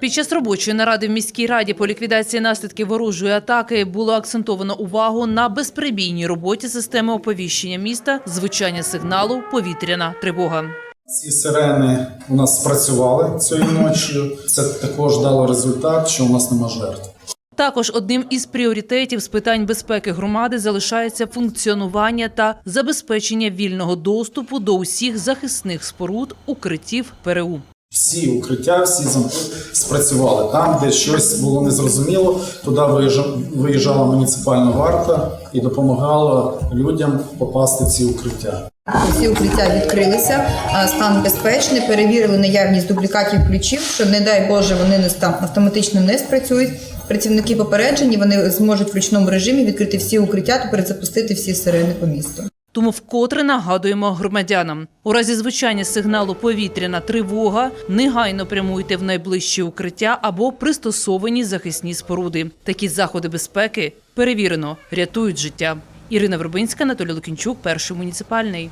Під час робочої наради в міській раді по ліквідації наслідків ворожої атаки було акцентовано увагу на безперебійній роботі системи оповіщення міста, звучання сигналу повітряна тривога. Ці сирени у нас спрацювали цієї ночі. Це також дало результат, що у нас нема жертв. Також одним із пріоритетів з питань безпеки громади залишається функціонування та забезпечення вільного доступу до усіх захисних споруд, укриттів ПРУ. Всі укриття, всі замки спрацювали. Там, де щось було незрозуміло, туди виїжджа- виїжджала муніципальна варта і допомагала людям попасти в ці укриття. Всі укриття відкрилися, стан безпечний, перевірили наявність дублікатів ключів, що не дай Боже, вони не там автоматично не спрацюють. Працівники попереджені, вони зможуть в ручному режимі відкрити всі укриття та перезапустити всі сирени по місту. Тому вкотре нагадуємо громадянам. У разі звучання сигналу повітряна тривога негайно прямуйте в найближчі укриття або пристосовані захисні споруди. Такі заходи безпеки перевірено рятують життя. Ірина Вербинська, Анатолій Лукінчук, перший муніципальний.